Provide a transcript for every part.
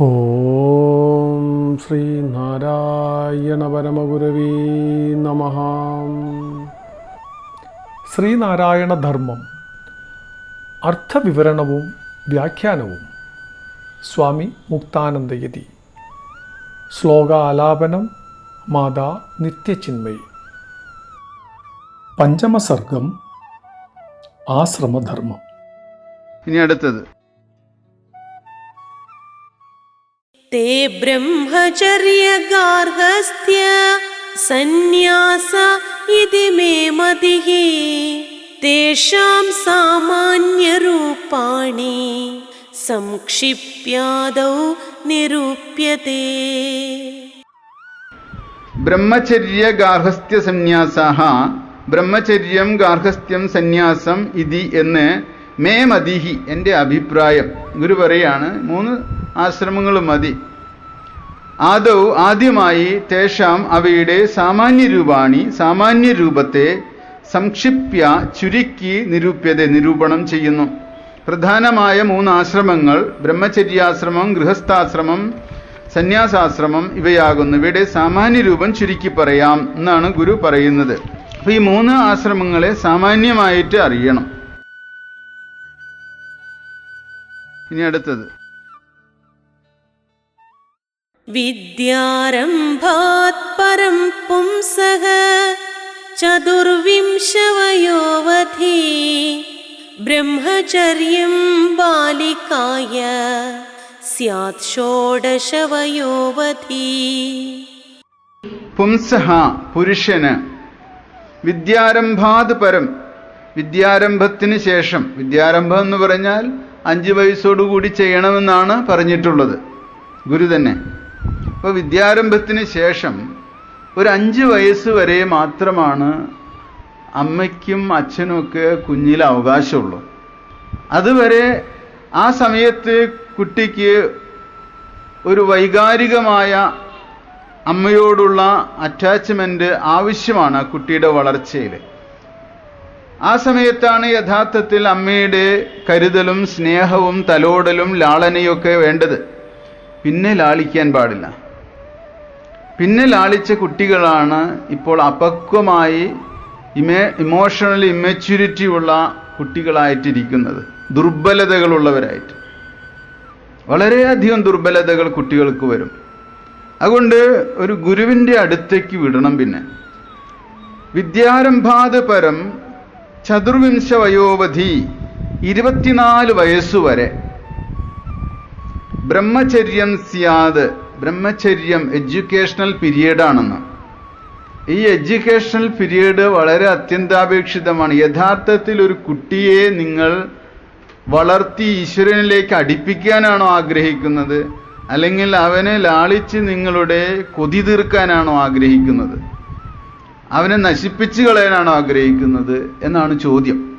ഓം ശ്രീ നാരായണ പരമഗുരവീ നമ. ശ്രീനാരായണ ധർമ്മം അർത്ഥവിവരണവും വ്യാഖ്യാനവും. സ്വാമി മുക്താനന്ദയതി. ശ്ലോകാലാപനം മാതാ നിത്യചിന്മയി. പഞ്ചമസർഗം ആശ്രമധർമ്മം. ഇനി അടുത്തത്. ते ब्रह्मचर्यगार्हस्थ्य सन्न्यास इति मे मतिः तेषां सामान्यरूपाणि संक्षिप्यादौ निरूप्यते ബ്രഹ്മചര്യ ഗാർഹസ്ഥ്യ സന്യാസാഹ ബ്രഹ്മചര്യം ഗാർഹസ്ഥ്യം സന്യാസം ഇതി എന്ന് മേ മതിഹി എൻ്റെ അഭിപ്രായം ഗുരു പറയാണ് മൂന്ന് ആശ്രമങ്ങൾ മതി. ആദൗ ആദ്യമായി തേഷാം അവയുടെ സാമാന്യ രൂപാണി സാമാന്യ രൂപത്തെ സംക്ഷിപ്യ ചുരുക്കി നിരൂപ്യത നിരൂപണം ചെയ്യുന്നു. പ്രധാനമായ മൂന്ന് ആശ്രമങ്ങൾ ബ്രഹ്മചര്യാശ്രമം ഗൃഹസ്ഥാശ്രമം സന്യാസാശ്രമം ഇവയാകുന്നു. ഇവയുടെ സാമാന്യ രൂപം ചുരുക്കി പറയാം എന്നാണ് ഗുരു പറയുന്നത്. അപ്പൊ ഈ മൂന്ന് ആശ്രമങ്ങളെ സാമാന്യമായിട്ട് അറിയണം. ഇനി അടുത്തത്. विद्यारम्भात् परं पुंसः चतुर्विंशवयोवधि ब्रह्मचर्यं बालिकाय स्यात् षोडशवयोवधि പുംസഹ പുരുഷന് വിദ്യാരംഭാത് പരം വിദ്യാരംഭത്തിന് ശേഷം വിദ്യാരംഭം എന്ന് പറഞ്ഞാൽ അഞ്ച് വയസ്സോടുകൂടി ചെയ്യണമെന്നാണ് പറഞ്ഞിട്ടുള്ളത് ഗുരു തന്നെ അപ്പോൾ വിദ്യാരംഭത്തിന് ശേഷം ഒരു അഞ്ച് വയസ്സ് വരെ മാത്രമാണ് അമ്മയ്ക്കും അച്ഛനുമൊക്കെ കുഞ്ഞിൽ അവകാശമുള്ളൂ. അതുവരെ ആ സമയത്ത് കുട്ടിക്ക് ഒരു വൈകാരികമായ അമ്മയോടുള്ള അറ്റാച്ച്മെന്റ് ആവശ്യമാണ് കുട്ടിയുടെ വളർച്ചയിൽ. ആ സമയത്താണ് യഥാർത്ഥത്തിൽ അമ്മയുടെ കരുതലും സ്നേഹവും തലോടലും ലാളനയൊക്കെ വേണ്ടത്. പിന്നെ ലാളിക്കാൻ പാടില്ല. പിന്നെ ലാളിച്ച കുട്ടികളാണ് ഇപ്പോൾ അപക്വമായി ഇമേ ഇമോഷണൽ ഇമ്മച്യൂരിറ്റി ഉള്ള കുട്ടികളായിട്ടിരിക്കുന്നത്. ദുർബലതകളുള്ളവരായിട്ട്. വളരെയധികം ദുർബലതകൾ കുട്ടികൾക്ക് വരും. അതുകൊണ്ട് ഒരു ഗുരുവിന്റെ അടുത്തേക്ക് വിടണം പിന്നെ. വിദ്യാരംഭാത് പരം ചതുർവിംശ വയോവധി ഇരുപത്തിനാല് വയസ്സുവരെ. ബ്രഹ്മചര്യം സ്യാത് ബ്രഹ്മചര്യം എഡ്യൂക്കേഷണൽ പീരീഡാണെന്ന് ഈ എഡ്യൂക്കേഷണൽ പീരീഡ് വളരെ അത്യന്താപേക്ഷിതമാണ്. യഥാർത്ഥത്തിൽ ഒരു കുട്ടിയെ നിങ്ങൾ വളർത്തി ഈശ്വരനിലേക്ക് അടുപ്പിക്കാനാണോ ആഗ്രഹിക്കുന്നത്? അല്ലെങ്കിൽ അവനെ ലാളിച്ച് നിങ്ങളുടെ കൊതി തീർക്കാനാണോ ആഗ്രഹിക്കുന്നത്? അവനെ നശിപ്പിച്ചു കളയാനാണോ ആഗ്രഹിക്കുന്നത്? എന്നാണ് ചോദ്യം.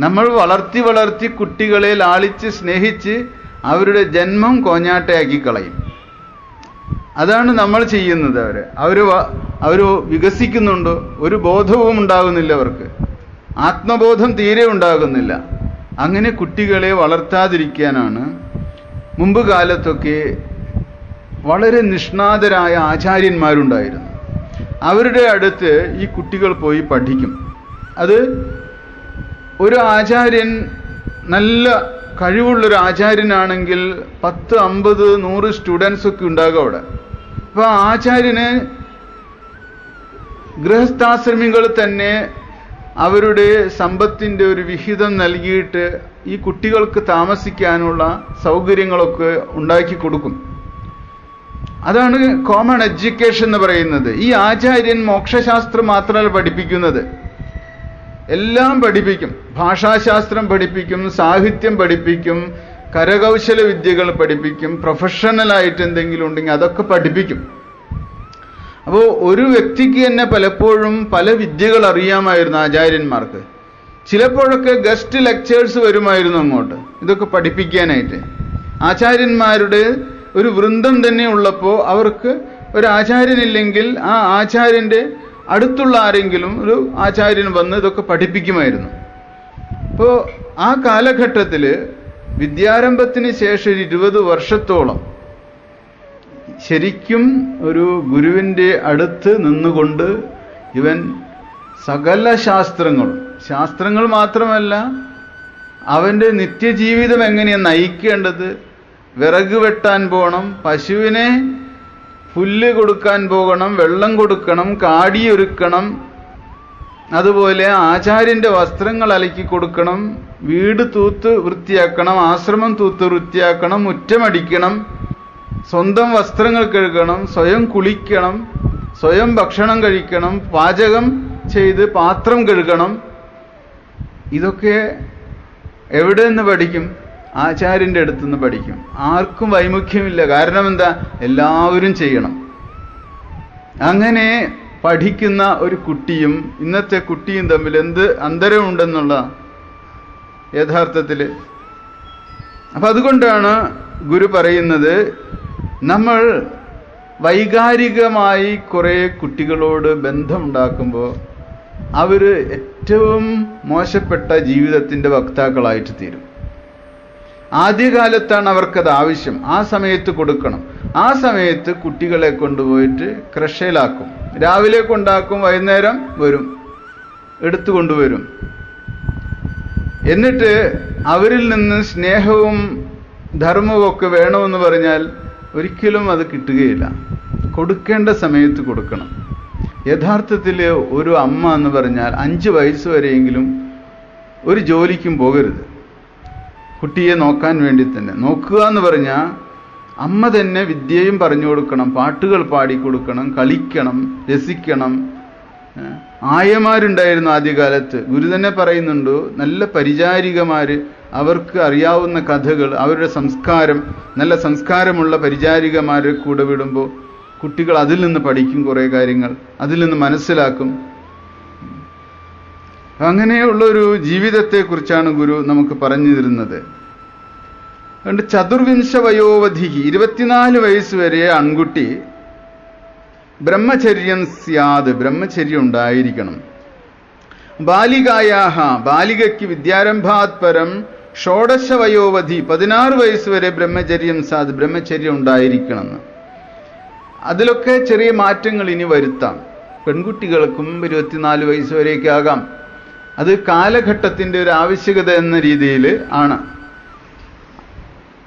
നമ്മൾ വളർത്തി വളർത്തി കുട്ടികളെ ലാളിച്ച് സ്നേഹിച്ച് അവരുടെ ജന്മം കോഞ്ഞാട്ടയാക്കി കളയും. അതാണ് നമ്മൾ ചെയ്യുന്നത് അവരെ. അവർ അവർ വികസിക്കുന്നുണ്ടോ? ഒരു ബോധവും ഉണ്ടാകുന്നില്ല അവർക്ക്. ആത്മബോധം തീരെ ഉണ്ടാകുന്നില്ല. അങ്ങനെ കുട്ടികളെ വളർത്താതിരിക്കാനാണ് മുമ്പ് കാലത്തൊക്കെ വളരെ നിഷ്ണാതരായ ആചാര്യന്മാരുണ്ടായിരുന്നു. അവരുടെ അടുത്ത് ഈ കുട്ടികൾ പോയി പഠിക്കും. അത് ഒരു ആചാര്യൻ നല്ല കഴിവുള്ളൊരു ആചാര്യനാണെങ്കിൽ പത്ത് അമ്പത് നൂറ് സ്റ്റുഡൻസ് ഒക്കെ ഉണ്ടാകും അവിടെ. അപ്പോൾ ആ ആചാര്യന് ഗൃഹസ്ഥാശ്രമികൾ തന്നെ അവരുടെ സമ്പത്തിന്റെ ഒരു വിഹിതം നൽകിയിട്ട് ഈ കുട്ടികൾക്ക് താമസിക്കാനുള്ള സൗകര്യങ്ങളൊക്കെ ഉണ്ടാക്കി കൊടുക്കും. അതാണ് കോമൺ എഡ്യൂക്കേഷൻ എന്ന് പറയുന്നത്. ഈ ആചാര്യൻ മോക്ഷശാസ്ത്രം മാത്രമല്ല പഠിപ്പിക്കുന്നത്. എല്ലാം പഠിപ്പിക്കും. ഭാഷാശാസ്ത്രം പഠിപ്പിക്കും സാഹിത്യം പഠിപ്പിക്കും കരകൗശല വിദ്യകൾ പഠിപ്പിക്കും പ്രൊഫഷണലായിട്ട് എന്തെങ്കിലും ഉണ്ടെങ്കിൽ അതൊക്കെ പഠിപ്പിക്കും. അപ്പോൾ ഒരു വ്യക്തിക്ക് തന്നെ പലപ്പോഴും പല വിദ്യകൾ അറിയാമായിരുന്നു ആചാര്യന്മാർക്ക്. ചിലപ്പോഴൊക്കെ ഗസ്റ്റ് ലെക്ചേഴ്സ് വരുമായിരുന്നു അങ്ങോട്ട്. ഇതൊക്കെ പഠിപ്പിക്കാനായിട്ട്. ആചാര്യന്മാരുടെ ഒരു വൃന്ദം തന്നെ ഉള്ളപ്പോൾ അവർക്ക് ഒരു ആചാര്യനില്ലെങ്കിൽ ആ ആചാര്യന്റെ അടുത്തുള്ള ആരെങ്കിലും ഒരു ആചാര്യൻ വന്ന് ഇതൊക്കെ പഠിപ്പിക്കുമായിരുന്നു. അപ്പോൾ ആ കാലഘട്ടത്തിൽ വിദ്യാരംഭത്തിന് ശേഷം ഒരു ഇരുപത് വർഷത്തോളം ശരിക്കും ഒരു ഗുരുവിന്റെ അടുത്ത് നിന്നുകൊണ്ട് ഇവൻ സകല ശാസ്ത്രങ്ങളും ശാസ്ത്രങ്ങൾ മാത്രമല്ല അവന്റെ നിത്യജീവിതം എങ്ങനെയാണ് നയിക്കേണ്ടത്? വിറക് വെട്ടാൻ പോകണം പശുവിനെ പുല്ല് കൊടുക്കാൻ പോകണം വെള്ളം കൊടുക്കണം കാടിയൊരുക്കണം അതുപോലെ ആചാര്യന്റെ വസ്ത്രങ്ങൾ അലക്കി കൊടുക്കണം വീട് തൂത്ത് വൃത്തിയാക്കണം ആശ്രമം തൂത്ത് വൃത്തിയാക്കണം മുറ്റമടിക്കണം സ്വന്തം വസ്ത്രങ്ങൾ കഴുകണം സ്വയം കുളിക്കണം സ്വയം ഭക്ഷണം കഴിക്കണം പാചകം ചെയ്ത് പാത്രം കഴുകണം. ഇതൊക്കെ എവിടെ നിന്ന് പഠിക്കും? ആചാര്യന്റെ അടുത്തു നിന്ന് പഠിക്കും. ആർക്കും വൈമുഖ്യമില്ല. കാരണം എന്താ? എല്ലാവരും ചെയ്യണം. അങ്ങനെ പഠിക്കുന്ന ഒരു കുട്ടിയും ഇന്നത്തെ കുട്ടിയും തമ്മിൽ എന്ത് അന്തരമുണ്ടെന്നുള്ള യഥാർത്ഥത്തിൽ അപ്പം അതുകൊണ്ടാണ് ഗുരു പറയുന്നത് നമ്മൾ വൈകാരികമായി കുറേ കുട്ടികളോട് ബന്ധമുണ്ടാക്കുമ്പോൾ അവർ ഏറ്റവും മോശപ്പെട്ട ജീവിതത്തിന്റെ വക്താക്കളായിട്ട് തീരും. ആദ്യകാലത്താണ് അവർക്കത് ആവശ്യം. ആ സമയത്ത് കൊടുക്കണം. ആ സമയത്ത് കുട്ടികളെ കൊണ്ടുപോയിട്ട് ക്രഷയിലാക്കും രാവിലെ കൊണ്ടാക്കും വൈകുന്നേരം വരും. എടുത്തു കൊണ്ടുവരും. എന്നിട്ട് അവരിൽ നിന്ന് സ്നേഹവും ധർമ്മവും ഒക്കെ വേണമെന്ന് പറഞ്ഞാൽ ഒരിക്കലും അത് കിട്ടുകയില്ല. കൊടുക്കേണ്ട സമയത്ത് കൊടുക്കണം. യഥാർത്ഥത്തിൽ ഒരു അമ്മ എന്ന് പറഞ്ഞാൽ അഞ്ച് വയസ്സ് വരെയെങ്കിലും ഒരു ജോലിക്കും പോകരുത്. കുട്ടിയെ നോക്കാൻ വേണ്ടി തന്നെ. നോക്കുക എന്ന് പറഞ്ഞാൽ അമ്മ തന്നെ വിദ്യയും പറഞ്ഞു കൊടുക്കണം പാട്ടുകൾ പാടിക്കൊടുക്കണം കളിക്കണം രസിക്കണം. ആയമാരുണ്ടായിരുന്നു ആദ്യകാലത്ത്. ഗുരു തന്നെ പറയുന്നുണ്ട് നല്ല പരിചാരികമാർ അവർക്ക് അറിയാവുന്ന കഥകൾ അവരുടെ സംസ്കാരം നല്ല സംസ്കാരമുള്ള പരിചാരികമാരെ കൂടെ വിടുമ്പോൾ കുട്ടികൾ അതിൽ നിന്ന് പഠിക്കും കുറേ കാര്യങ്ങൾ അതിൽ നിന്ന് മനസ്സിലാക്കും. അങ്ങനെയുള്ള ഒരു ജീവിതത്തെ കുറിച്ചാണ് ഗുരു നമുക്ക് പറഞ്ഞു തരുന്നത്. അതുകൊണ്ട് ചതുർവിംശ വയോവധി ഇരുപത്തിനാല് വയസ്സ് വരെ ആൺകുട്ടി ബ്രഹ്മചര്യം സ്യാത് ബ്രഹ്മചര്യം ഉണ്ടായിരിക്കണം. ബാലികായാഹ ബാലികയ്ക്ക് വിദ്യാരംഭാത്പരം ഷോഡശ വയോവധി പതിനാറ് വയസ്സ് വരെ ബ്രഹ്മചര്യം സാത് ബ്രഹ്മചര്യം ഉണ്ടായിരിക്കണം അതിലൊക്കെ ചെറിയ മാറ്റങ്ങൾ ഇനി വരുത്താം. പെൺകുട്ടികൾക്കും ഇരുപത്തിനാല് വയസ്സ് വരെയൊക്കെ ആകാം. അത് കാലഘട്ടത്തിന്റെ ഒരു ആവശ്യകത എന്ന രീതിയിൽ ആണ്.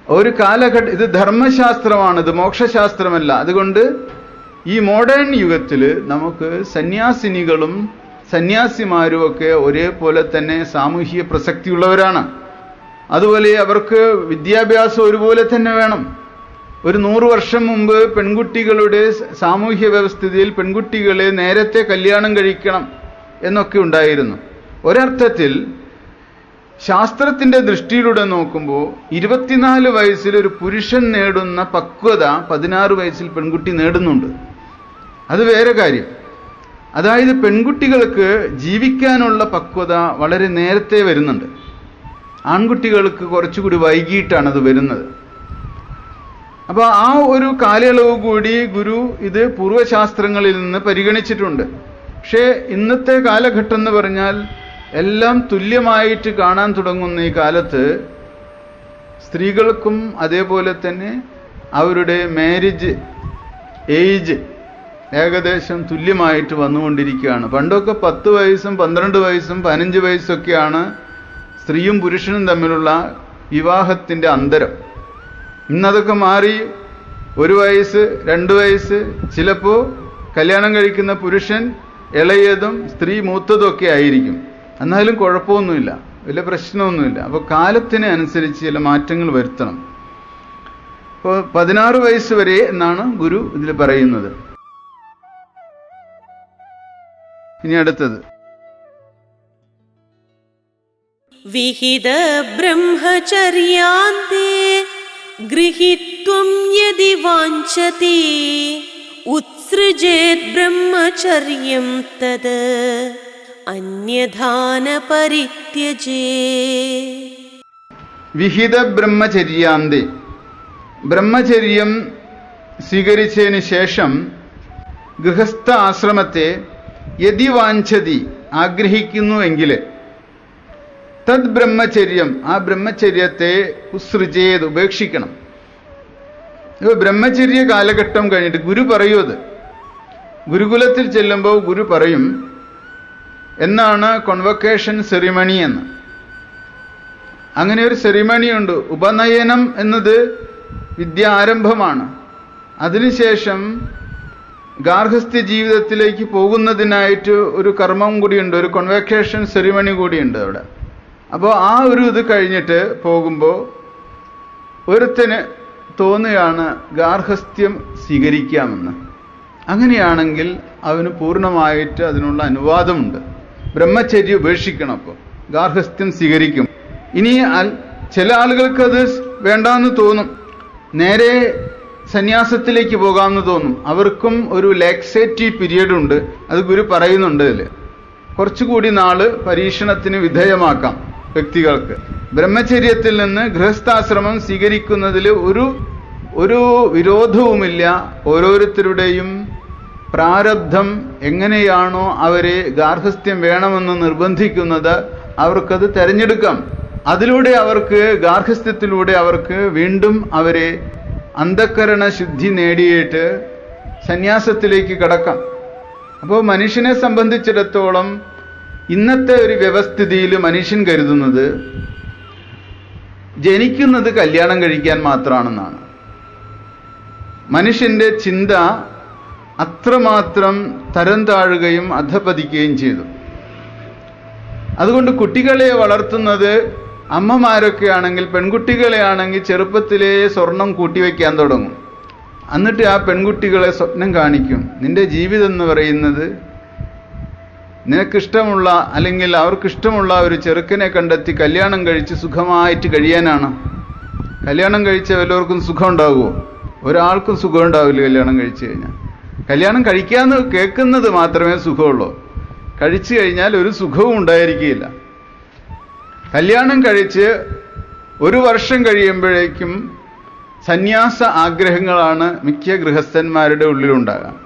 ഒരു കാലഘട്ട ഇത് ധർമ്മശാസ്ത്രമാണ് ഇത് മോക്ഷശാസ്ത്രമല്ല. അതുകൊണ്ട് ഈ മോഡേൺ യുഗത്തിൽ നമുക്ക് സന്യാസിനികളും സന്യാസിമാരും ഒക്കെ ഒരേപോലെ തന്നെ സാമൂഹിക പ്രസക്തിയുള്ളവരാണ്. അതുപോലെ അവർക്ക് വിദ്യാഭ്യാസം ഒരുപോലെ തന്നെ വേണം. ഒരു നൂറ് വർഷം മുമ്പ് പെൺകുട്ടികളുടെ സാമൂഹ്യ വ്യവസ്ഥിതിയിൽ പെൺകുട്ടികളെ നേരത്തെ കല്യാണം കഴിക്കണം എന്നൊക്കെ ഉണ്ടായിരുന്നു. ഒരർത്ഥത്തിൽ ശാസ്ത്രത്തിന്റെ ദൃഷ്ടിയിലൂടെ നോക്കുമ്പോൾ ഇരുപത്തിനാല് വയസ്സിൽ ഒരു പുരുഷൻ നേടുന്ന പക്വത പതിനാറ് വയസ്സിൽ പെൺകുട്ടി നേടുന്നുണ്ട്. അത് വേറെ കാര്യം. അതായത് പെൺകുട്ടികൾക്ക് ജീവിക്കാനുള്ള പക്വത വളരെ നേരത്തെ വരുന്നുണ്ട്. ആൺകുട്ടികൾക്ക് കുറച്ചുകൂടി വൈകിട്ടാണ് അത് വരുന്നത്. അപ്പോൾ ആ ഒരു കാലയളവ് കൂടി ഗുരു ഇത് പൂർവശാസ്ത്രങ്ങളിൽ നിന്ന് പരിഗണിച്ചിട്ടുണ്ട്. പക്ഷേ ഇന്നത്തെ കാലഘട്ടം എന്ന് പറഞ്ഞാൽ എല്ലാം തുല്യമായിട്ട് കാണാൻ തുടങ്ങുന്ന ഈ കാലത്ത് സ്ത്രീകൾക്കും അതേപോലെ തന്നെ അവരുടെ മാരേജ് ഏജ് ഏകദേശം തുല്യമായിട്ട് വന്നുകൊണ്ടിരിക്കുകയാണ്. പണ്ടൊക്കെ പത്ത് വയസ്സും പന്ത്രണ്ട് വയസ്സും പതിനഞ്ച് വയസ്സൊക്കെയാണ് സ്ത്രീയും പുരുഷനും തമ്മിലുള്ള വിവാഹത്തിന്റെ അന്തരം. ഇന്നതൊക്കെ മാറി ഒരു വയസ്സ് രണ്ട് വയസ്സ് ചിലപ്പോൾ കല്യാണം കഴിക്കുന്ന പുരുഷൻ ഇളയതും സ്ത്രീ മൂത്തതും ഒക്കെ ആയിരിക്കും. എന്നാലും കുഴപ്പമൊന്നുമില്ല. വലിയ പ്രശ്നമൊന്നുമില്ല. അപ്പോൾ കാലത്തിന് അനുസരിച്ച് ചില മാറ്റങ്ങൾ വരുത്തണം. ഇപ്പോൾ പതിനാറ് വയസ്സ് വരെ എന്നാണ് ഗുരു ഇതിൽ പറയുന്നത്. ഇനി അടുത്തത്. വിഹിത ബ്രഹ്മചര്യാന്തേ ഗൃഹിത്വം യതി വാഞ്ചതി ഉത്സൃജേത് ബ്രഹ്മചര്യം തത്. വിഹിത ബ്രഹ്മചര്യാന്തി. ബ്രഹ്മചര്യം സ്വീകരിച്ചതിന് ശേഷം ഗൃഹസ്ഥ ആശ്രമത്തെ യതി വാഞ്ചതി ആഗ്രഹിക്കുന്നുവെങ്കിൽ തദ് ബ്രഹ്മചര്യം ആ ബ്രഹ്മചര്യത്തെ ഉസൃജേത് ഉപേക്ഷിക്കണം. ഇപ്പോൾ ബ്രഹ്മചര്യ കാലഘട്ടം കഴിഞ്ഞിട്ട് ഗുരു പറയൂ അത് ഗുരുകുലത്തിൽ ചെല്ലുമ്പോൾ ഗുരു പറയും എന്നാണ് കോൺവൊക്കേഷൻ സെറിമണി എന്ന്. അങ്ങനെ ഒരു സെറിമണി ഉണ്ട്. ഉപനയനം എന്നത് വിദ്യ ആരംഭമാണ്. അതിനുശേഷം ഗാർഹസ്ഥ്യ ജീവിതത്തിലേക്ക് പോകുന്നതിനായിട്ട് ഒരു കർമ്മം കൂടിയുണ്ട് ഒരു കോൺവെക്കേഷൻ സെറിമണി കൂടിയുണ്ട് അവിടെ. അപ്പോൾ ആ ഒരു ഇത് കഴിഞ്ഞിട്ട് പോകുമ്പോൾ ഒരുത്തിന് തോന്നുകയാണ് ഗാർഹസ്ഥ്യം സ്വീകരിക്കാമെന്ന്. അങ്ങനെയാണെങ്കിൽ അവന് പൂർണമായിട്ട് അതിനുള്ള അനുവാദമുണ്ട്. ബ്രഹ്മചര്യ ഉപേക്ഷിക്കണം അപ്പോൾ ഗാർഹസ്ഥ്യം സ്വീകരിക്കും. ഇനി ചില ആളുകൾക്ക് അത് വേണ്ടാന്ന് തോന്നും. നേരെ സന്യാസത്തിലേക്ക് പോകാമെന്ന് തോന്നും. അവർക്കും ഒരു ലാക്സേറ്റീവ് പീരീഡ് ഉണ്ട്. അത് ഗുരു പറയുന്നുണ്ട് ഇതിൽ കുറച്ചുകൂടി നാൾ പരീക്ഷണത്തിന് വിധേയമാക്കാം വ്യക്തികൾക്ക്. ബ്രഹ്മചര്യത്തിൽ നിന്ന് ഗൃഹസ്ഥാശ്രമം സ്വീകരിക്കുന്നതിൽ ഒരു ഒരു വിരോധവുമില്ല. ഓരോരുത്തരുടെയും പ്രാരബ്ധം എങ്ങനെയാണോ അവരെ ഗാർഹസ്ഥ്യം വേണമെന്ന് നിർബന്ധിക്കുന്നത് അവർക്കത് തിരഞ്ഞെടുക്കാം. അതിലൂടെ അവർക്ക് ഗാർഹസ്ഥ്യത്തിലൂടെ അവർക്ക് വീണ്ടും അവരെ അന്ധക്കരണ ശുദ്ധി നേടിയിട്ട് സന്യാസത്തിലേക്ക് കടക്കാം. അപ്പോൾ മനുഷ്യനെ സംബന്ധിച്ചിടത്തോളം ഇന്നത്തെ ഒരു വ്യവസ്ഥിതിയിൽ മനുഷ്യൻ കരുതുന്നത് ജനിക്കുന്നത് കല്യാണം കഴിക്കാൻ മാത്രമാണെന്നാണ് മനുഷ്യന്റെ ചിന്ത അത്രമാത്രം തരം താഴുകയും അധപതിക്കുകയും ചെയ്തു. അതുകൊണ്ട് കുട്ടികളെ വളർത്തുന്നത് അമ്മമാരൊക്കെ ആണെങ്കിൽ പെൺകുട്ടികളെ ആണെങ്കിൽ ചെറുപ്പത്തിലേ സ്വർണം കൂട്ടിവെക്കാൻ തുടങ്ങും. എന്നിട്ട് ആ പെൺകുട്ടികളെ സ്വപ്നം കാണിക്കും. നിന്റെ ജീവിതം എന്ന് പറയുന്നത് നിനക്കിഷ്ടമുള്ള അല്ലെങ്കിൽ അവർക്കിഷ്ടമുള്ള ഒരു ചെറുക്കനെ കണ്ടെത്തി കല്യാണം കഴിച്ച് സുഖമായിട്ട് കഴിയാനാണ്. കല്യാണം കഴിച്ച വല്ലവർക്കും സുഖം ഉണ്ടാവുമോ? ഒരാൾക്കും സുഖം ഉണ്ടാവില്ല കല്യാണം കഴിച്ചു കഴിഞ്ഞാൽ. കല്യാണം കഴിക്കാന്ന് കേൾക്കുന്നത് മാത്രമേ സുഖമുള്ളൂ. കഴിച്ചു കഴിഞ്ഞാൽ ഒരു സുഖവും ഉണ്ടായിരിക്കുകയില്ല. കല്യാണം കഴിച്ച് ഒരു വർഷം കഴിയുമ്പോഴേക്കും സന്യാസ ആഗ്രഹങ്ങളാണ് മിക്ക ഗൃഹസ്ഥന്മാരുടെ ഉള്ളിലുണ്ടാകാം.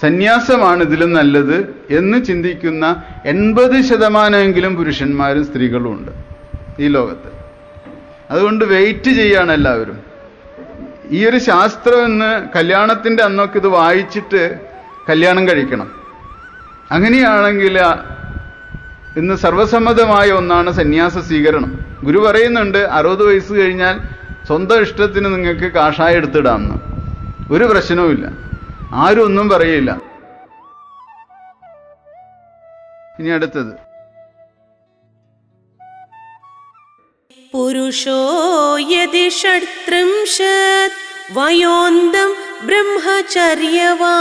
സന്യാസമാണ് ഇതിലും നല്ലത് എന്ന് ചിന്തിക്കുന്ന എൺപത് ശതമാനമെങ്കിലും പുരുഷന്മാരും സ്ത്രീകളും ഉണ്ട് ഈ ലോകത്ത്. അതുകൊണ്ട് വെയിറ്റ് ചെയ്യാണ് എല്ലാവരും. ഈ ഒരു ശാസ്ത്രം എന്ന് കല്യാണത്തിന്റെ അന്നൊക്കെ ഇത് വായിച്ചിട്ട് കല്യാണം കഴിക്കണം. അങ്ങനെയാണെങ്കിൽ ഇന്ന് സർവസമ്മതമായ ഒന്നാണ് സന്യാസ സ്വീകരണം. ഗുരു പറയുന്നുണ്ട് അറുപത് വയസ്സ് കഴിഞ്ഞാൽ സ്വന്തം ഇഷ്ടത്തിന് നിങ്ങൾക്ക് കാഷായ എടുത്തിടാമെന്ന്. ഒരു പ്രശ്നവുമില്ല. ആരും ഒന്നും പറയില്ല. ഇനി അടുത്തത്. पुरुषो यदि षट्त्रिंशत् वयोन्दं ब्रह्मचर्यवान्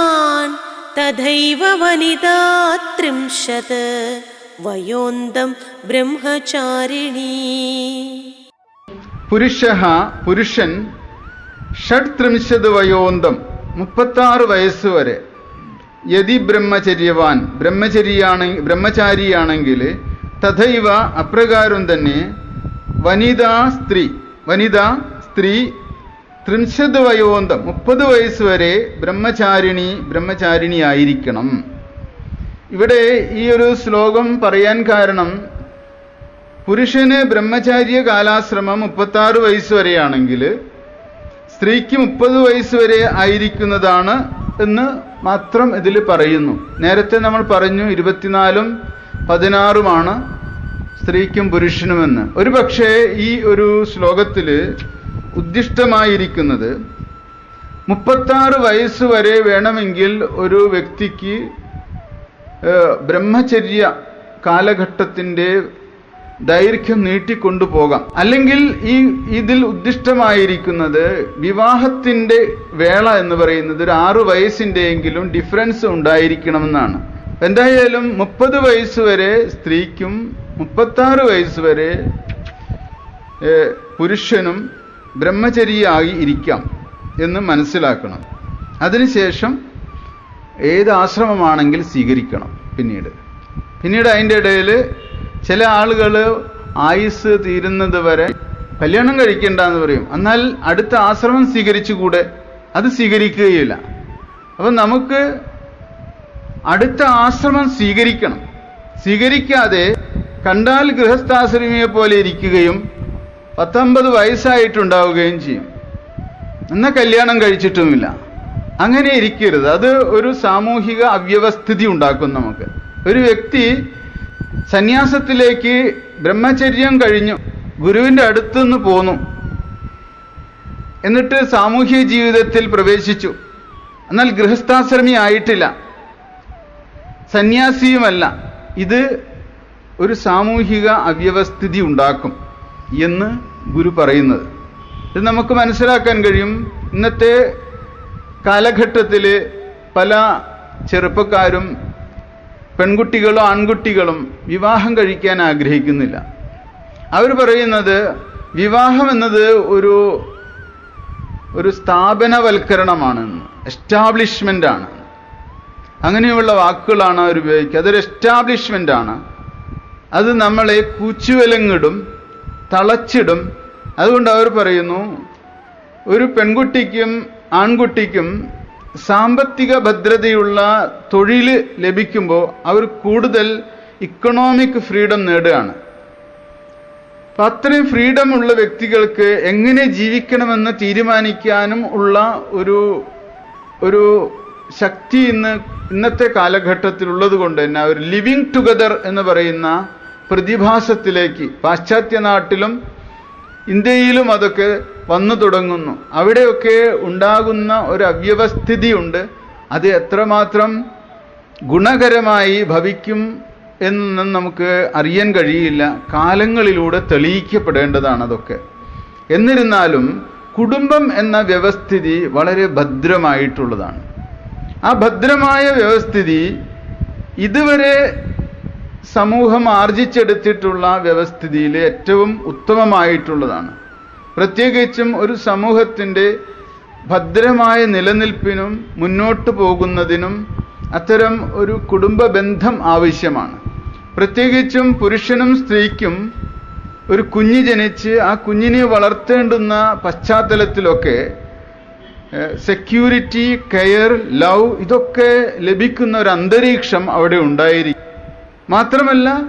तथैव वनिता त्रिंशत् वयोन्दं ब्रह्मचारिणी പുരുഷ പുരുഷൻ ഷഡ് ത്രിംശത് വയോന്തം മുപ്പത്താറ് വയസ്സ് വരെ യതി ബ്രഹ്മചര്യവാൻ ബ്രഹ്മചര്യാണ് ബ്രഹ്മചാരിയാണെങ്കിൽ തഥൈവ അപ്രകാരം തന്നെ വനിതാ സ്ത്രീ വനിതാ സ്ത്രീ ത്രിംശത് വയോന്തം മുപ്പത് വയസ്സ് വരെ ബ്രഹ്മചാരിണി ബ്രഹ്മചാരിണി ആയിരിക്കണം ഇവിടെ ഈ ഒരു ശ്ലോകം പറയാൻ കാരണം പുരുഷന് ബ്രഹ്മചാര്യ കാലാശ്രമം മുപ്പത്താറ് വയസ്സ് വരെയാണെങ്കിൽ സ്ത്രീക്ക് മുപ്പത് വയസ്സ് വരെ ആയിരിക്കുന്നതാണ് എന്ന് മാത്രം ഇതിൽ പറയുന്നു. നേരത്തെ നമ്മൾ പറഞ്ഞു ഇരുപത്തിനാലും പതിനാറുമാണ്. സ്ത്രീക്കും പുരുഷനുമെന്ന്. ഒരു പക്ഷേ ഈ ഒരു ശ്ലോകത്തിൽ ഉദ്ദിഷ്ടമായിരിക്കുന്നത് മുപ്പത്താറ് വയസ്സ് വരെ വേണമെങ്കിൽ ഒരു വ്യക്തിക്ക് ബ്രഹ്മചര്യ കാലഘട്ടത്തിന്റെ ദൈർഘ്യം നീട്ടിക്കൊണ്ടുപോകാം. അല്ലെങ്കിൽ ഈ ഇതിൽ ഉദ്ദിഷ്ടമായിരിക്കുന്നത് വിവാഹത്തിന്റെ വേള എന്ന് പറയുന്നത് ഒരു ആറു വയസ്സിന്റെയെങ്കിലും ഡിഫറൻസ് ഉണ്ടായിരിക്കണമെന്നാണ്. എന്തായാലും മുപ്പത് വയസ്സ് വരെ സ്ത്രീക്കും മുപ്പത്താറ് വയസ്സ് വരെ പുരുഷനും ബ്രഹ്മചര്യയായി ഇരിക്കാം എന്ന് മനസ്സിലാക്കണം. അതിനുശേഷം ഏത് ആശ്രമമാണെങ്കിൽ സ്വീകരിക്കണം പിന്നീട്. പിന്നീട് അതിന്റെ ഇടയിൽ ചില ആളുകൾ ആയുസ് തീരുന്നത് വരെ കല്യാണം കഴിക്കണ്ടെന്ന് പറയും. എന്നാൽ അടുത്ത ആശ്രമം സ്വീകരിച്ചുകൂടെ? അത് സ്വീകരിക്കുകയില്ല. അപ്പം നമുക്ക് അടുത്ത ആശ്രമം സ്വീകരിക്കണം. സ്വീകരിക്കാതെ കണ്ടാൽ ഗൃഹസ്ഥാശ്രമിയെ പോലെ ഇരിക്കുകയും പത്തൊമ്പത് വയസ്സായിട്ടുണ്ടാവുകയും ചെയ്യും. എന്നാൽ കല്യാണം കഴിച്ചിട്ടുമില്ല. അങ്ങനെ ഇരിക്കരുത്. അത് ഒരു സാമൂഹിക അവ്യവസ്ഥിതി ഉണ്ടാക്കും നമുക്ക്. ഒരു വ്യക്തി സന്യാസത്തിലേക്ക് ബ്രഹ്മചര്യം കഴിഞ്ഞു ഗുരുവിന്റെ അടുത്തുനിന്ന് പോന്നു. എന്നിട്ട് സാമൂഹ്യ ജീവിതത്തിൽ പ്രവേശിച്ചു. എന്നാൽ ഗൃഹസ്ഥാശ്രമി ആയിട്ടില്ല. സന്യാസിയുമല്ല. ഇത് ഒരു സാമൂഹിക അവ്യവസ്ഥിതി ഉണ്ടാക്കും എന്ന് ഗുരു പറയുന്നത്. ഇത് നമുക്ക് മനസ്സിലാക്കാൻ കഴിയും. ഇന്നത്തെ കാലഘട്ടത്തിൽ പല ചെറുപ്പക്കാരും പെൺകുട്ടികളും ആൺകുട്ടികളും വിവാഹം കഴിക്കാൻ ആഗ്രഹിക്കുന്നില്ല. അവർ പറയുന്നത് വിവാഹം എന്നത് ഒരു ഒരു സ്ഥാപനവൽക്കരണമാണ്. എസ്റ്റാബ്ലിഷ്മെന്റ് ആണ് അങ്ങനെയുള്ള വാക്കുകളാണ് അവർ ഉപയോഗിക്കുക. അതൊരു എസ്റ്റാബ്ലിഷ്മെന്റ് ആണ് അത് നമ്മളെ പൂച്ചുവലങ്ങിടും തളച്ചിടും. അതുകൊണ്ട് അവർ പറയുന്നു ഒരു പെൺകുട്ടിക്കും ആൺകുട്ടിക്കും സാമ്പത്തിക ഭദ്രതയുള്ള തൊഴിൽ ലഭിക്കുമ്പോൾ അവർ കൂടുതൽ ഇക്കണോമിക് ഫ്രീഡം നേടുകയാണ്. അപ്പം അത്രയും ഫ്രീഡം ഉള്ള വ്യക്തികൾക്ക് എങ്ങനെ ജീവിക്കണമെന്ന് തീരുമാനിക്കാനും ഉള്ള ഒരു ഒരു ശക്തി ഇന്ന് ഇന്നത്തെ കാലഘട്ടത്തിലുള്ളത് കൊണ്ട് തന്നെ അവർ ലിവിങ് ടുഗദർ എന്ന് പറയുന്ന പ്രതിഭാസത്തിലേക്ക് പാശ്ചാത്യ നാട്ടിലും ഇന്ത്യയിലും അതൊക്കെ വന്നു തുടങ്ങുന്നു. അവിടെയൊക്കെ ഉണ്ടാകുന്ന ഒരു അവ്യവസ്ഥിതിയുണ്ട്. അത് എത്രമാത്രം ഗുണകരമായി ഭവിക്കും എന്നൊന്നും നമുക്ക് അറിയാൻ കഴിയില്ല. കാലങ്ങളിലൂടെ തെളിയിക്കപ്പെടേണ്ടതാണ് അതൊക്കെ. എന്നിരുന്നാലും കുടുംബം എന്ന വ്യവസ്ഥിതി വളരെ ഭദ്രമായിട്ടുള്ളതാണ്. ആ ഭദ്രമായ വ്യവസ്ഥിതി ഇതുവരെ സമൂഹം ആർജിച്ചെടുത്തിട്ടുള്ള വ്യവസ്ഥിതിയിൽ ഏറ്റവും ഉത്തമമായിട്ടുള്ളതാണ്. പ്രത്യേകിച്ചും ഒരു സമൂഹത്തിന്റെ ഭദ്രമായ നിലനിൽപ്പിനും മുന്നോട്ട് പോകുന്നതിനും അത്തരം ഒരു കുടുംബ ബന്ധം ആവശ്യമാണ്. പ്രത്യേകിച്ചും പുരുഷനും സ്ത്രീക്കും ഒരു കുഞ്ഞ് ജനിച്ച് ആ കുഞ്ഞിനെ വളർത്തേണ്ടുന്ന പശ്ചാത്തലത്തിലൊക്കെ സെക്യൂരിറ്റി കെയർ ലവ് ഇതൊക്കെ ലഭിക്കുന്ന ഒരു അന്തരീക്ഷം അവിടെ ഉണ്ടായിരിക്കും. മാത്രമല്ല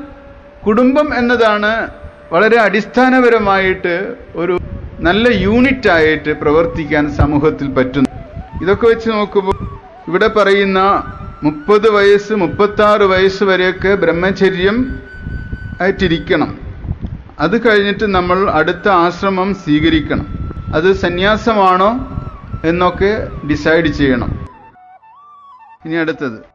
കുടുംബം എന്നതാണ് വളരെ അടിസ്ഥാനപരമായിട്ട് ഒരു നല്ല യൂണിറ്റ് ആയിട്ട് പ്രവർത്തിക്കാൻ സമൂഹത്തിൽ പറ്റുന്നു ഇതൊക്കെ വെച്ച് നോക്കുമ്പോൾ ഇവിടെ പറയുന്ന മുപ്പത് വയസ്സ് മുപ്പത്താറ് വയസ്സ് വരെയൊക്കെ ബ്രഹ്മചര്യം ആയിട്ടിരിക്കണം. അത് കഴിഞ്ഞിട്ട് നമ്മൾ അടുത്ത ആശ്രമം സ്വീകരിക്കണം. അത് സന്യാസമാണോ എന്നൊക്കെ ഡിസൈഡ് ചെയ്യണം. ഇനി അടുത്തത്.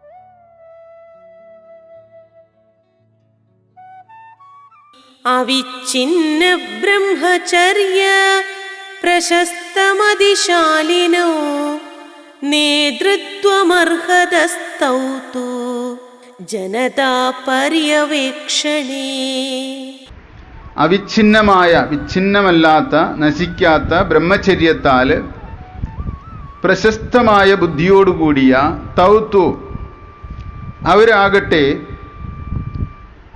അവിച്ഛിന്ന ബ്രഹ്മചര്യ പ്രശസ്തമതിശാലിനോ നേതൃത്വമർഹതസ്തൗ ജനതാ പര്യവേക്ഷണേ അവിഛിന്നമായ വിച്ഛിന്നമല്ലാത്ത നശിക്കാത്ത ബ്രഹ്മചര്യത്താൽ പ്രശസ്തമായ ബുദ്ധിയോടുകൂടിയ തൗത്തു അവരാകട്ടെ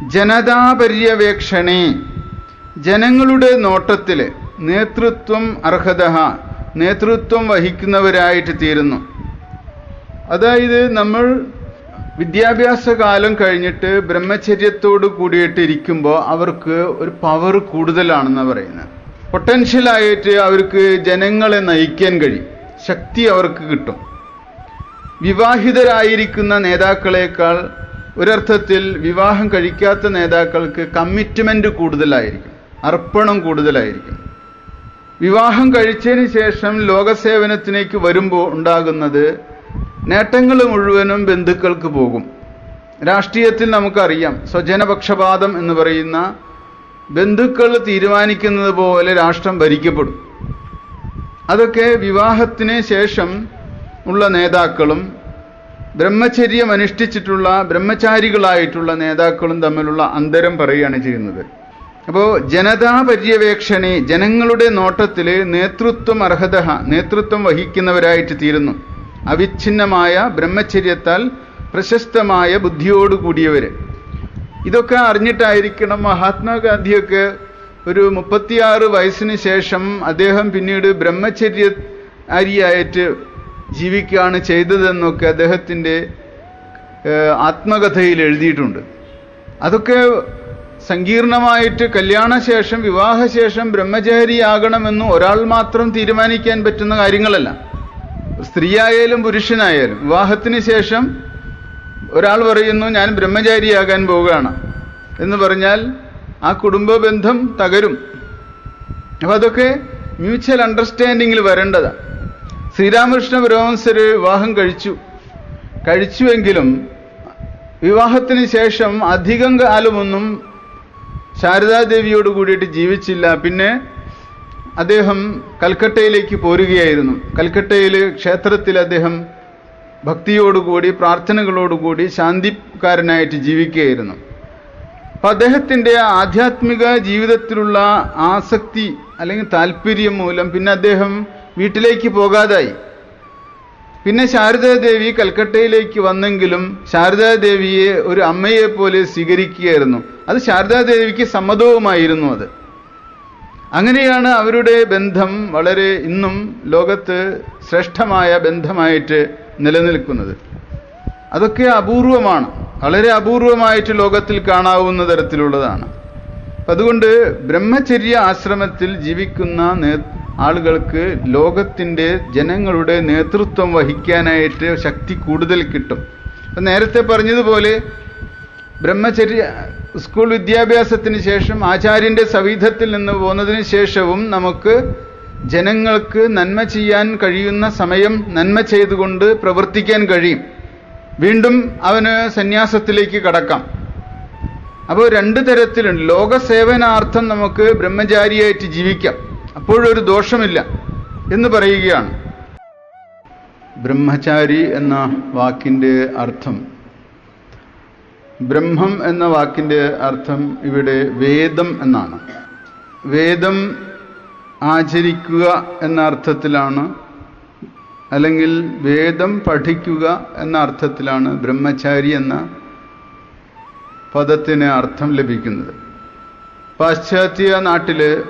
ജനതാപര്യവേക്ഷണേ. ജനങ്ങളുടെ നോട്ടത്തിൽ നേതൃത്വം അർഹത നേതൃത്വം വഹിക്കുന്നവരായിട്ട് തീരുന്നു. അതായത് നമ്മൾ വിദ്യാഭ്യാസ കാലം കഴിഞ്ഞിട്ട് ബ്രഹ്മചര്യത്തോട് കൂടിയിട്ട് ഇരിക്കുമ്പോൾ അവർക്ക് ഒരു പവർ കൂടുതലാണെന്ന് പറയുന്നത്. പൊട്ടൻഷ്യലായിട്ട് അവർക്ക് ജനങ്ങളെ നയിക്കാൻ കഴിയും. ശക്തി അവർക്ക് കിട്ടും. വിവാഹിതരായിരിക്കുന്ന നേതാക്കളെക്കാൾ ഒരർത്ഥത്തിൽ വിവാഹം കഴിക്കാത്ത നേതാക്കൾക്ക് കമ്മിറ്റ്മെന്റ് കൂടുതലായിരിക്കും. അർപ്പണം കൂടുതലായിരിക്കും. വിവാഹം കഴിച്ചതിന് ശേഷം ലോകസേവനത്തിലേക്ക് വരുമ്പോൾ ഉണ്ടാകുന്നത് നേട്ടങ്ങൾ മുഴുവനും ബന്ധുക്കൾക്ക് പോകും. രാഷ്ട്രീയത്തിൽ നമുക്കറിയാം സ്വജനപക്ഷപാതം എന്ന് പറയുന്ന ബന്ധുക്കൾ തീരുമാനിക്കുന്നത് പോലെ രാഷ്ട്രം ഭരിക്കപ്പെടും. അതൊക്കെ വിവാഹത്തിന് ശേഷം ഉള്ള നേതാക്കളും ബ്രഹ്മചര്യം അനുഷ്ഠിച്ചിട്ടുള്ള ബ്രഹ്മചാരികളായിട്ടുള്ള നേതാക്കളും തമ്മിലുള്ള അന്തരം പറയുകയാണ് ചെയ്യുന്നത്. അപ്പോൾ ജനതാ പര്യവേക്ഷണി ജനങ്ങളുടെ നോട്ടത്തിൽ നേതൃത്വം അർഹത നേതൃത്വം വഹിക്കുന്നവരായിട്ട് തീരുന്നു. അവിച്ഛിന്നമായ ബ്രഹ്മചര്യത്താൽ പ്രശസ്തമായ ബുദ്ധിയോടുകൂടിയവർ ഇതൊക്കെ അറിഞ്ഞിട്ടായിരിക്കണം മഹാത്മാഗാന്ധിയൊക്കെ ഒരു മുപ്പത്തിയാറ് വയസ്സിന് ശേഷം അദ്ദേഹം പിന്നീട് ബ്രഹ്മചര്യാരിയായിട്ട് ജീവിക്കുകയാണ് ചെയ്തതെന്നൊക്കെ അദ്ദേഹത്തിന്റെ ആത്മകഥയിൽ എഴുതിയിട്ടുണ്ട്. അതൊക്കെ സങ്കീർണമായിട്ട് കല്യാണശേഷം വിവാഹശേഷം ബ്രഹ്മചാരിയാകണമെന്ന് ഒരാൾ മാത്രം തീരുമാനിക്കാൻ പറ്റുന്ന കാര്യങ്ങളല്ല. സ്ത്രീയായാലും പുരുഷനായാലും വിവാഹത്തിന് ശേഷം ഒരാൾ പറയുന്നു ഞാൻ ബ്രഹ്മചാരിയാകാൻ പോവുകയാണ്. എന്ന് പറഞ്ഞാൽ ആ കുടുംബ ബന്ധം തകരും. അപ്പം അതൊക്കെ മ്യൂച്വൽ അണ്ടർസ്റ്റാൻഡിങ്ങിൽ വരേണ്ടതാണ് ശ്രീരാമകൃഷ്ണ പരമഹംസര് വിവാഹം കഴിച്ചു. കഴിച്ചുവെങ്കിലും വിവാഹത്തിന് ശേഷം അധികം കാലമൊന്നും ശാരദാദേവിയോട് കൂടിയിട്ട് ജീവിച്ചില്ല. പിന്നെ അദ്ദേഹം കൽക്കട്ടയിലേക്ക് പോരുകയായിരുന്നു. കൽക്കട്ടയിൽ ക്ഷേത്രത്തിൽ അദ്ദേഹം ഭക്തിയോടുകൂടി പ്രാർത്ഥനകളോടുകൂടി ശാന്തിക്കാരനായിട്ട് ജീവിക്കുകയായിരുന്നു. അപ്പം അദ്ദേഹത്തിന്റെ ആധ്യാത്മിക ജീവിതത്തിലുള്ള ആസക്തി അല്ലെങ്കിൽ താല്പര്യം മൂലം പിന്നെ അദ്ദേഹം വീട്ടിലേക്ക് പോകാതായി. പിന്നെ ശാരദാദേവി കൽക്കട്ടയിലേക്ക് വന്നെങ്കിലും ശാരദാദേവിയെ ഒരു അമ്മയെ പോലെ സ്വീകരിക്കുകയായിരുന്നു. അത് ശാരദാദേവിക്ക് സമ്മതവുമായിരുന്നു അത്. അങ്ങനെയാണ് അവരുടെ ബന്ധം വളരെ ഇന്നും ലോകത്ത് ശ്രേഷ്ഠമായ ബന്ധമായിട്ട് നിലനിൽക്കുന്നത്. അതൊക്കെ അപൂർവമാണ്. വളരെ അപൂർവമായിട്ട് ലോകത്തിൽ കാണാവുന്ന തരത്തിലുള്ളതാണ്. അതുകൊണ്ട് ബ്രഹ്മചര്യ ആശ്രമത്തിൽ ജീവിക്കുന്ന ആളുകൾക്ക് ലോകത്തിന്റെ ജനങ്ങളുടെ നേതൃത്വം വഹിക്കാനായിട്ട് ശക്തി കൂടുതൽ കിട്ടും. അപ്പം നേരത്തെ പറഞ്ഞതുപോലെ ബ്രഹ്മചര്യ സ്കൂൾ വിദ്യാഭ്യാസത്തിന് ശേഷം ആചാര്യന്റെ സവിധത്തിൽ നിന്ന് പോകുന്നതിന് ശേഷവും നമുക്ക് ജനങ്ങൾക്ക് നന്മ ചെയ്യാൻ കഴിയുന്ന സമയം നന്മ ചെയ്തുകൊണ്ട് പ്രവർത്തിക്കാൻ കഴിയും. വീണ്ടും അവന് സന്യാസത്തിലേക്ക് കടക്കാം. അപ്പോൾ രണ്ട് തരത്തിലുണ്ട്. ലോകസേവനാർത്ഥം നമുക്ക് ബ്രഹ്മചാരിയായിട്ട് ജീവിക്കാം. അപ്പോഴൊരു ദോഷമില്ല എന്ന് പറയുകയാണ്. ബ്രഹ്മചാരി എന്ന വാക്കിന്റെ അർത്ഥം. ബ്രഹ്മം എന്ന വാക്കിന്റെ അർത്ഥം ഇവിടെ വേദം എന്നാണ്. വേദം ആചരിക്കുക എന്ന അർത്ഥത്തിലാണ് അല്ലെങ്കിൽ വേദം പഠിക്കുക എന്ന അർത്ഥത്തിലാണ് ബ്രഹ്മചാരി എന്ന പദത്തിന് അർത്ഥം ലഭിക്കുന്നത്. പാശ്ചാത്യ നാട്ടിൽ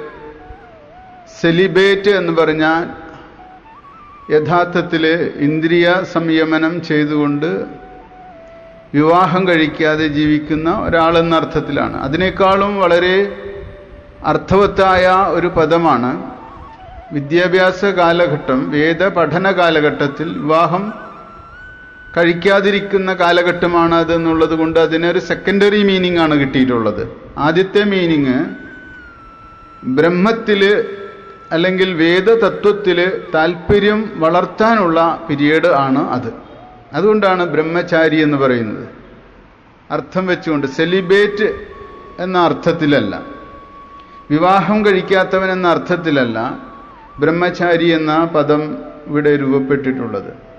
സെലിബേറ്റ് എന്ന് പറഞ്ഞാൽ യഥാർത്ഥത്തിൽ ഇന്ദ്രിയ സംയമനം ചെയ്തുകൊണ്ട് വിവാഹം കഴിക്കാതെ ജീവിക്കുന്ന ഒരാളെന്ന അർത്ഥത്തിലാണ്. അതിനേക്കാളും വളരെ അർത്ഥവത്തായ ഒരു പദമാണ് വിദ്യാഭ്യാസ കാലഘട്ടം വേദ പഠന കാലഘട്ടത്തിൽ വിവാഹം കഴിക്കാതിരിക്കുന്ന കാലഘട്ടമാണ് അതെന്നുള്ളത് കൊണ്ട് അതിനൊരു സെക്കൻഡറി മീനിങ് ആണ് കിട്ടിയിട്ടുള്ളത്. ആദ്യത്തെ മീനിങ് ബ്രഹ്മത്തിൽ അല്ലെങ്കിൽ വേദതത്വത്തിൽ താല്പര്യം വളർത്താനുള്ള പിരീഡ് ആണ് അത്. അതുകൊണ്ടാണ് ബ്രഹ്മചാരി എന്ന് പറയുന്നത്. അർത്ഥം വെച്ചുകൊണ്ട് സെലിബേറ്റ് എന്ന അർത്ഥത്തിലല്ല. വിവാഹം കഴിക്കാത്തവൻ എന്ന അർത്ഥത്തിലല്ല ബ്രഹ്മചാരി എന്ന പദം ഇവിടെ രൂപപ്പെട്ടിട്ടുള്ളത്.